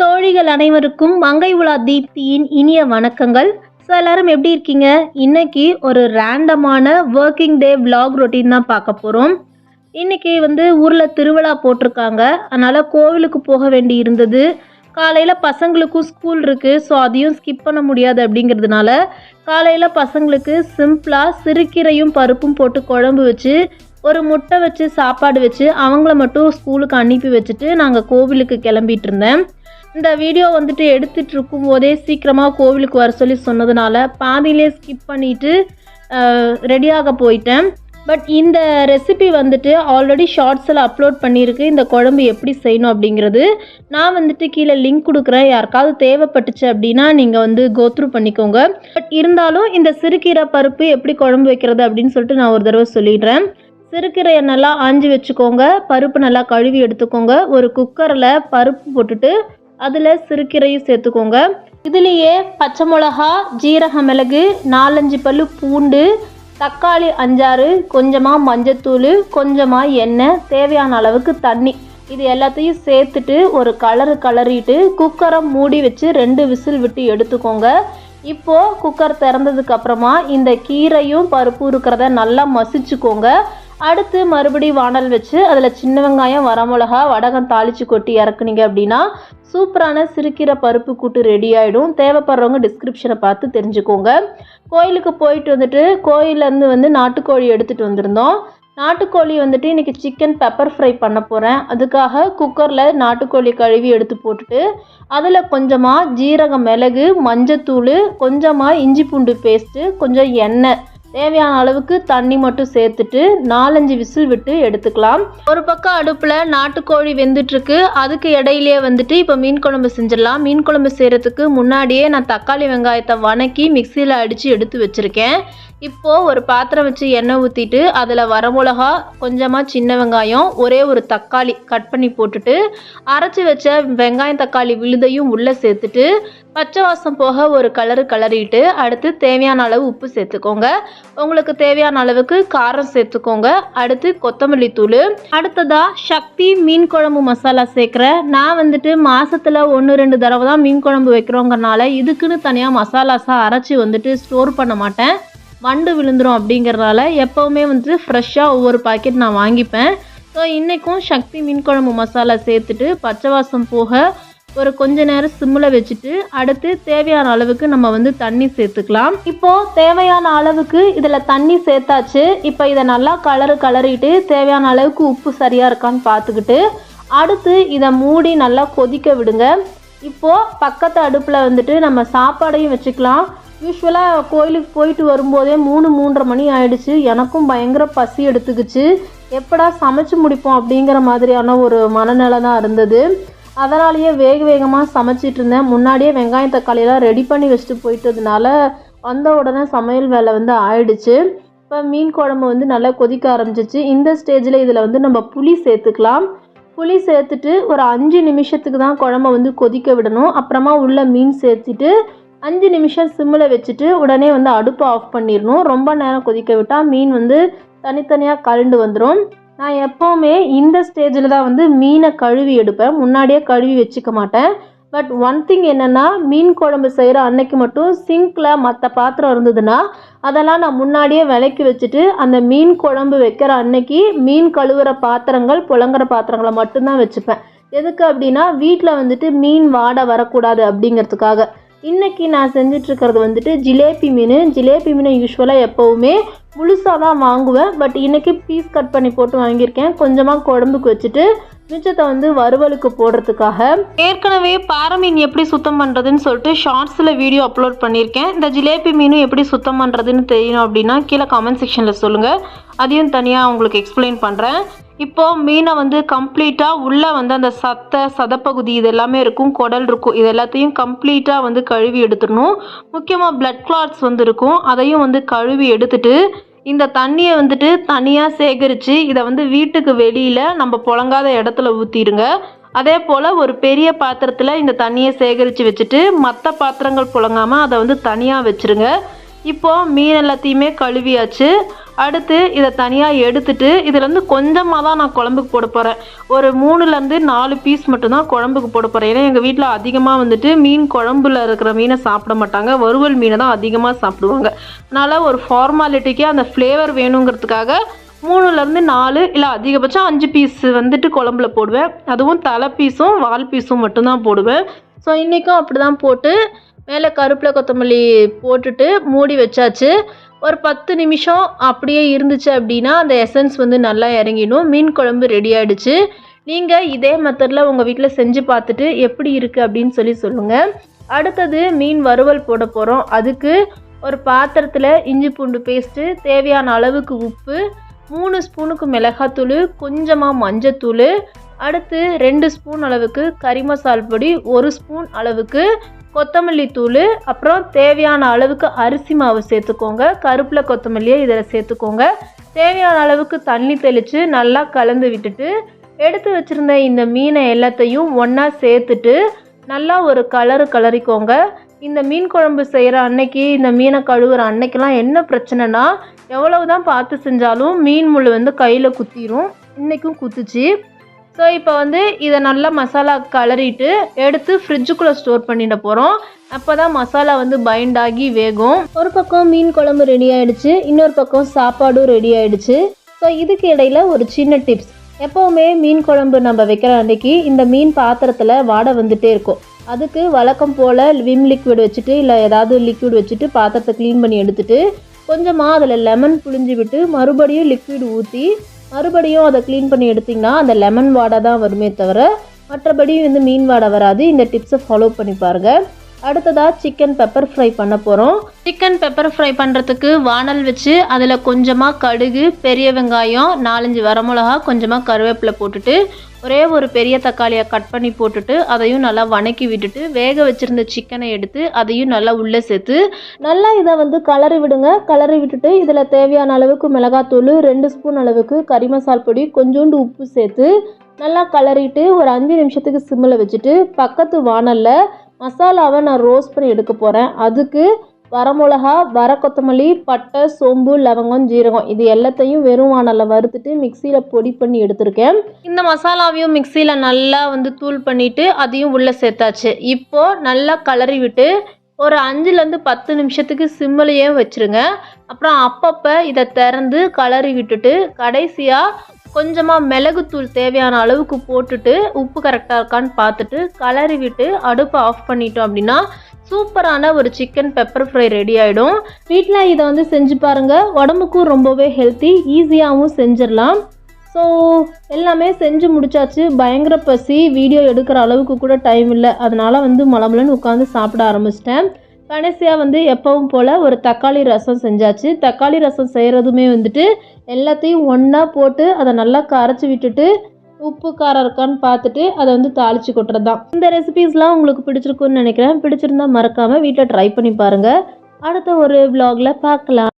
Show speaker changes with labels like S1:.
S1: தோழிகள் அனைவருக்கும் மங்கை உலா தீப்தியின் இனிய வணக்கங்கள். ஸோ எல்லாரும் எப்படி இருக்கீங்க? இன்னைக்கு ஒரு ரேண்டமான ஒர்க்கிங் டே விலாக் ரொட்டீன் தான் பார்க்க போகிறோம் இன்னைக்கு வந்து ஊரில் திருவிழா போட்டிருக்காங்க. அதனால் கோவிலுக்கு போக வேண்டி இருந்தது. காலையில் பசங்களுக்கும் ஸ்கூல் இருக்குது ஸோ அதையும் ஸ்கிப் பண்ண முடியாது அப்படிங்கிறதுனால காலையில் பசங்களுக்கு சிம்பிளாக சிறுக்கீரையும் பருப்பும் போட்டு குழம்பு வச்சு ஒரு முட்டை வச்சு சாப்பாடு வச்சு அவங்கள மட்டும் ஸ்கூலுக்கு அனுப்பி வச்சுட்டு நாங்கள் கோவிலுக்கு கிளம்பிட்டு இருந்தேன். இந்த வீடியோ வந்துட்டு எடுத்துட்டு இருக்கும் போதே சீக்கிரமாக கோவிலுக்கு வர சொல்லி சொன்னதுனால பாதியிலே ஸ்கிப் பண்ணிவிட்டு ரெடியாக போயிட்டேன். பட் இந்த ரெசிபி வந்துட்டு ஆல்ரெடி ஷார்ட்ஸில் அப்லோட் பண்ணியிருக்கு. இந்த குழம்பு எப்படி செய்யணும் அப்படிங்கிறது நான் வந்துட்டு கீழே லிங்க் கொடுக்குறேன். யாருக்காவது தேவைப்பட்டுச்சு அப்படின்னா நீங்கள் வந்து கோத்ரூ பண்ணிக்கோங்க. பட் இருந்தாலும் இந்த சிறுகீரை பருப்பு எப்படி குழம்பு வைக்கிறது அப்படின்னு சொல்லிட்டு நான் ஒரு தடவை சொல்லிடுறேன். சிறுகீரையை நல்லா ஆஞ்சி வச்சுக்கோங்க. பருப்பு நல்லா கழுவி எடுத்துக்கோங்க. ஒரு குக்கரில் பருப்பு போட்டுட்டு அதில் சிறுக்கீரையும் சேர்த்துக்கோங்க. இதுலேயே பச்சை மிளகா ஜீரக மிளகு நாலஞ்சு பல்லு பூண்டு தக்காளி அஞ்சாறு கொஞ்சமாக மஞ்சத்தூள் கொஞ்சமாக எண்ணெய் தேவையான அளவுக்கு தண்ணி. இது எல்லாத்தையும் சேர்த்துட்டு ஒரு கலரு கலரிட்டு குக்கரை மூடி வச்சு ரெண்டு விசில் விட்டு எடுத்துக்கோங்க. இப்போது குக்கர் திறந்ததுக்கப்புறமா இந்த கீரையும் பருப்பும் இருக்கிறத நல்லா மசிச்சுக்கோங்க. அடுத்து மறுபடி வானல் வச்சு அதில் சின்ன வெங்காயம் வரமிளகா வடகம் தாளித்து கொட்டி இறக்குனீங்க அப்படின்னா சூப்பரான சிரிக்கிற பருப்பு கூட்டு ரெடி ஆகிடும் தேவைப்படுறவங்க டிஸ்கிரிப்ஷனை பார்த்து தெரிஞ்சுக்கோங்க. கோயிலுக்கு போயிட்டு வந்துட்டு கோயிலேருந்து வந்து நாட்டுக்கோழி எடுத்துகிட்டு வந்திருந்தோம். நாட்டுக்கோழி வந்துட்டு இன்றைக்கி சிக்கன் பெப்பர் ஃப்ரை பண்ண போகிறேன் அதுக்காக குக்கரில் நாட்டுக்கோழி கழுவி எடுத்து போட்டுட்டு அதில் கொஞ்சமாக ஜீரகம் மிளகு மஞ்சத்தூள் கொஞ்சமாக இஞ்சி பூண்டு பேஸ்ட்டு கொஞ்சம் எண்ணெய் தேவையான அளவுக்கு தண்ணி மட்டும் சேர்த்துட்டு நாலஞ்சு விசில் விட்டு எடுத்துக்கலாம். ஒரு பக்கம் அடுப்பில் நாட்டுக்கோழி வெந்துட்டுருக்கு. அதுக்கு இடையிலே வந்துட்டு இப்போ மீன் குழம்பு செஞ்சிடலாம். மீன் குழம்பு செய்கிறதுக்கு முன்னாடியே நான் தக்காளி வெங்காயத்தை வணக்கி மிக்சியில் அடித்து எடுத்து வச்சுருக்கேன். இப்போது ஒரு பாத்திரம் வச்சு எண்ணெய் ஊற்றிட்டு அதில் வரமிளகா கொஞ்சமாக சின்ன வெங்காயம் ஒரே ஒரு தக்காளி கட் பண்ணி போட்டுட்டு அரைச்சி வச்ச வெங்காயம் தக்காளி விழுதையும் உள்ளே சேர்த்துட்டு பச்சை வாசம் போக ஒரு கலரு கலரிட்டு அடுத்து தேவையான அளவு உப்பு சேர்த்துக்கோங்க. உங்களுக்கு தேவையான அளவுக்கு காரம் சேர்த்துக்கோங்க. அடுத்து கொத்தமல்லி தூள். அடுத்ததாக சக்தி மீன் குழம்பு மசாலா சேர்க்குறேன் நான் வந்துட்டு மாதத்தில் ஒன்று ரெண்டு தடவை தான் மீன் குழம்பு வைக்கிறோங்கிறனால இதுக்குன்னு தனியாக மசாலாஸாக அரைச்சி வந்துட்டு ஸ்டோர் பண்ண மாட்டேன். வண்டு விழுந்துரும் அப்படிங்கிறனால எப்போவுமே வந்துட்டு ஃப்ரெஷ்ஷாக ஒவ்வொரு பாக்கெட் நான் வாங்கிப்பேன். ஸோ இன்றைக்கும் சக்தி மீன் குழம்பு மசாலா சேர்த்துட்டு பச்சை வாசம் போக ஒரு கொஞ்ச நேரம் சிம்மில் வச்சுட்டு அடுத்து தேவையான அளவுக்கு நம்ம வந்து தண்ணி சேர்த்துக்கலாம். இப்போது தேவையான அளவுக்கு இதில் தண்ணி சேர்த்தாச்சு. இப்போ இதை நல்லா கலரு கலரிட்டு தேவையான அளவுக்கு உப்பு சரியாக இருக்கான்னு பார்த்துக்கிட்டு அடுத்து இதை மூடி நல்லா கொதிக்க விடுங்க. இப்போது பக்கத்து அடுப்பில் வந்துட்டு நம்ம சாப்பாடையும் வச்சுக்கலாம். யூஸ்வலாக கோயிலுக்கு போயிட்டு வரும்போதே மூணு மூன்றரை மணி ஆயிடுச்சு. எனக்கும் பயங்கர பசி எடுத்துக்கிச்சு. எப்படா சமைச்சு முடிப்போம் அப்படிங்கிற மாதிரியான ஒரு மனநிலை தான் இருந்தது. அதனாலேயே வேக வேகமாக சமைச்சிட்டு இருந்தேன். முன்னாடியே வெங்காயம் தக்காளியெல்லாம் ரெடி பண்ணி வச்சுட்டு போயிட்டதுனால வந்த உடனே சமையல் வேலை வந்து ஆயிடுச்சு. இப்போ மீன் குழம்பு வந்து நல்லா கொதிக்க ஆரம்பிச்சிச்சு. இந்த ஸ்டேஜில் இதில் வந்து நம்ம புளி சேர்த்துக்கலாம். புளி சேர்த்துட்டு ஒரு அஞ்சு நிமிஷத்துக்கு தான் குழம்ப வந்து கொதிக்க விடணும். அப்புறமா உள்ள மீன் சேர்த்துட்டு அஞ்சு நிமிஷம் சிம்மில் வச்சுட்டு உடனே வந்து அடுப்பை ஆஃப் பண்ணிடணும். ரொம்ப நேரம் கொதிக்க விட்டால் மீன் வந்து தனித்தனியாக கரண்டு வந்துடும் நான் எப்போவுமே இந்த ஸ்டேஜில் தான் வந்து மீனை கழுவி எடுப்பேன். முன்னாடியே கழுவி வச்சுக்க மாட்டேன். பட் ஒன் திங் என்னென்னா மீன் குழம்பு செய்கிற அன்னைக்கு மட்டும் சிங்க்கில் மற்ற பாத்திரம் இருந்ததுன்னா அதெல்லாம் நான் முன்னாடியே விலைக்கு வச்சுட்டு அந்த மீன் குழம்பு வைக்கிற அன்னைக்கு மீன் கழுவுற பாத்திரங்கள் புழங்குற பாத்திரங்களை மட்டும்தான் வச்சுப்பேன். எதுக்கு அப்படின்னா வீட்டில் வந்துட்டு மீன் வாடை வரக்கூடாது அப்படிங்கிறதுக்காக. இன்றைக்கி நான் செஞ்சிட்ருக்கிறது வந்துட்டு ஜிலேபி மீன். ஜிலேபி மீனை யூஸ்வலாக எப்போவுமே முழுசாக தான் வாங்குவேன். பட் இன்றைக்கி பீஸ் கட் பண்ணி போட்டு வாங்கியிருக்கேன். கொஞ்சமாக குழம்புக்கு வச்சுட்டு மிச்சத்தை வந்து வறுவலுக்கு போடுறதுக்காக. ஏற்கனவே பாறை மீன் எப்படி சுத்தம் பண்ணுறதுன்னு சொல்லிட்டு ஷார்ட்ஸில் வீடியோ அப்லோட் பண்ணியிருக்கேன். இந்த ஜிலேபி மீனும் எப்படி சுத்தம் பண்ணுறதுன்னு தெரியணும் அப்படின்னா கீழே கமெண்ட் செக்ஷனில் சொல்லுங்கள் அதையும் தனியாக உங்களுக்கு எக்ஸ்பிளைன் பண்ணுறேன் இப்போது மீனை வந்து கம்ப்ளீட்டாக உள்ளே வந்து அந்த சத்தை சதப்பகுதி இது எல்லாமே இருக்கும் குடல் இருக்கும் இது எல்லாத்தையும் கம்ப்ளீட்டாக வந்து கழுவி எடுத்துடணும். முக்கியமாக பிளட் கிளாட்ஸ் வந்து இருக்கும். அதையும் வந்து கழுவி எடுத்துட்டு இந்த தண்ணியை வந்துட்டு தனியாக சேகரித்து இதை வந்து வீட்டுக்கு வெளியில் நம்ம புழங்காத இடத்துல ஊற்றிடுங்க அதே போல் ஒரு பெரிய பாத்திரத்தில் இந்த தண்ணியை சேகரித்து வச்சுட்டு மற்ற பாத்திரங்கள் புழங்காமல் அதை வந்து தனியாக வச்சுருங்க. இப்போது மீன் எல்லாத்தையுமே கழுவியாச்சு. அடுத்து இதை தனியாக எடுத்துட்டு இதுலேருந்து கொஞ்சமாக தான் நான் குழம்புக்கு போட போகிறேன் ஒரு மூணுலேருந்து நாலு பீஸ் மட்டும்தான் குழம்புக்கு போட போகிறேன் ஏன்னா எங்கள் வீட்டில் அதிகமாக வந்துட்டு மீன் குழம்புல இருக்கிற மீனை சாப்பிட மாட்டாங்க. வறுவல் மீனை தான் அதிகமாக சாப்பிடுவாங்க. அதனால் ஒரு ஃபார்மாலிட்டிக்கு அந்த ஃப்ளேவர் வேணுங்கிறதுக்காக மூணுலேருந்து நாலு இல்லை அதிகபட்சம் அஞ்சு பீஸ் வந்துட்டு குழம்புல போடுவேன். அதுவும் தலை பீஸும் வால் பீஸும் மட்டும்தான் போடுவேன். ஸோ இன்றைக்கும் அப்படி தான் போட்டு மேலே கருப்பில் கொத்தமல்லி போட்டுட்டு மூடி வச்சாச்சு. ஒரு பத்து நிமிஷம் அப்படியே இருந்துச்சு அப்படின்னா அந்த எசன்ஸ் வந்து நல்லா இறங்கிடும். மீன் குழம்பு ரெடி ஆகிடுச்சு நீங்கள் இதே மெத்தடில் உங்கள் வீட்டில் செஞ்சு பார்த்துட்டு எப்படி இருக்குது அப்படின்னு சொல்லி சொல்லுங்கள் அடுத்தது மீன் வறுவல் போட போகிறோம் அதுக்கு ஒரு பாத்திரத்தில் இஞ்சி பூண்டு பேஸ்ட்டு தேவையான அளவுக்கு உப்பு மூணு ஸ்பூனுக்கு மிளகாத்தூள் கொஞ்சமாக மஞ்சத்தூள் அடுத்து ரெண்டு ஸ்பூன் அளவுக்கு கறி மசால் பொடி ஒரு ஸ்பூன் அளவுக்கு கொத்தமல்லி தூள் அப்புறம் தேவையான அளவுக்கு அரிசி மாவு சேர்த்துக்கோங்க. கருப்பில் கொத்தமல்லியை இதில் சேர்த்துக்கோங்க. தேவையான அளவுக்கு தண்ணி தெளித்து நல்லா கலந்து விட்டுட்டு எடுத்து வச்சுருந்த இந்த மீனை எல்லாத்தையும் ஒன்றா சேர்த்துட்டு நல்லா ஒரு கலரு கலரிக்கோங்க இந்த மீன் குழம்பு செய்கிற அன்னைக்கு இந்த மீனை கழுவுற அன்னைக்கெல்லாம் என்ன பிரச்சனைனா எவ்வளவு தான் பார்த்து செஞ்சாலும் மீன் முள் வந்து கையில் குத்திரும். இன்றைக்கும் குத்துச்சு. ஸோ இப்போ வந்து இதை நல்லா மசாலா கலரிட்டு எடுத்து ஃப்ரிட்ஜுக்குள்ளே ஸ்டோர் பண்ணிட போகிறோம் அப்போ தான் மசாலா வந்து பைண்ட் ஆகி வேகும். ஒரு பக்கம் மீன் குழம்பு ரெடி ஆயிடுச்சு இன்னொரு பக்கம் சாப்பாடும் ரெடி ஆயிடுச்சு. ஸோ இதுக்கு இடையில ஒரு சின்ன டிப்ஸ் எப்போவுமே மீன் குழம்பு நம்ம வைக்கிற அன்றைக்கி இந்த மீன் பாத்திரத்தில் வாடை வந்துட்டே இருக்கும். அதுக்கு வழக்கம் போல் விம் லிக்விட் வச்சுட்டு இல்லை ஏதாவது லிக்விட் வச்சுட்டு பாத்திரத்தை க்ளீன் பண்ணி எடுத்துட்டு கொஞ்சமாக அதில் லெமன் புழிஞ்சு விட்டு மறுபடியும் லிக்விட் ஊற்றி மறுபடியும் அதை க்ளீன் பண்ணி எடுத்திங்கன்னா அந்த லெமன் வாடை தான் வருமே தவிர மற்றபடி வந்து மீன் வாடை வராது. இந்த டிப்ஸை ஃபாலோ பண்ணி பாருங்கள் அடுத்ததாக சிக்கன் பெப்பர் ஃப்ரை பண்ண போகிறோம் சிக்கன் பெப்பர் ஃப்ரை பண்ணுறதுக்கு வானல் வச்சு அதில் கொஞ்சமாக கடுகு பெரிய வெங்காயம் நாலஞ்சு வரமிளகா கொஞ்சமாக கருவேப்பிலை போட்டுட்டு ஒரே ஒரு பெரிய தக்காளியை கட் பண்ணி போட்டுட்டு அதையும் நல்லா வணக்கி விட்டுட்டு வேக வச்சுருந்த சிக்கனை எடுத்து அதையும் நல்லா உள்ளே சேர்த்து நல்லா இதை வந்து கலரி விடுங்க. கலரி விட்டுட்டு இதில் தேவையான அளவுக்கு மிளகாத்தூள் ரெண்டு ஸ்பூன் அளவுக்கு கறி மசால் பொடி கொஞ்சோண்டு உப்பு சேர்த்து நல்லா கலரிட்டு ஒரு அஞ்சு நிமிஷத்துக்கு சிம்மில் வச்சுட்டு பக்கத்து வானலில் மசாலாவை நான் ரோஸ்ட் பண்ணி எடுக்க போகிறேன் அதுக்கு வரமிளகா வர கொத்தமல்லி பட்டை சோம்பு லவங்கம் ஜீரகம் இது எல்லாத்தையும் வெறும் வானலில் வறுத்துட்டு மிக்சியில் பொடி பண்ணி எடுத்திருக்கேன். இந்த மசாலாவையும் மிக்சியில் நல்லா வந்து தூள் பண்ணிவிட்டு அதையும் உள்ளே சேர்த்தாச்சு. இப்போது நல்லா கலரி விட்டு ஒரு அஞ்சுலேருந்து பத்து நிமிஷத்துக்கு சிம்மிலையே வச்சுருங்க. அப்புறம் அப்பப்போ இதை திறந்து கலரி விட்டுட்டு கடைசியாக கொஞ்சமாக மிளகுத்தூள் தேவையான அளவுக்கு போட்டுட்டு உப்பு கரெக்டாக இருக்கான்னு பார்த்துட்டு கலரி விட்டு அடுப்பை ஆஃப் பண்ணிட்டோம் அப்படின்னா சூப்பரான ஒரு சிக்கன் பெப்பர் ஃப்ரை ரெடி ஆகிடும் வீட்டில் இதை வந்து செஞ்சு பாருங்கள் உடம்புக்கும் ரொம்பவே ஹெல்த்தி ஈஸியாகவும் செஞ்சிடலாம். ஸோ எல்லாமே செஞ்சு முடிச்சாச்சு. பயங்கர பசி வீடியோ எடுக்கிற அளவுக்கு கூட டைம் இல்லை. அதனால் வந்து மலமலன்னு உட்காந்து சாப்பிட ஆரம்பிச்சிட்டேன். கடைசியாக வந்து எப்பவும் போல் ஒரு தக்காளி ரசம் செஞ்சாச்சு. தக்காளி ரசம் செய்கிறதுமே வந்துட்டு எல்லாத்தையும் ஒன்றா போட்டு அதை நல்லா கரைச்சி விட்டுட்டு உப்பு காரம் இருக்கான்னு பார்த்துட்டு அதை வந்து தாளித்து கொட்டுறது தான் இந்த ரெசிபீஸ்லாம் உங்களுக்கு பிடிச்சிருக்குன்னு நினைக்கிறேன். பிடிச்சிருந்தா மறக்காமல் வீட்டில் ட்ரை பண்ணி பாருங்கள் அடுத்த ஒரு vlogல பார்க்கலாம்.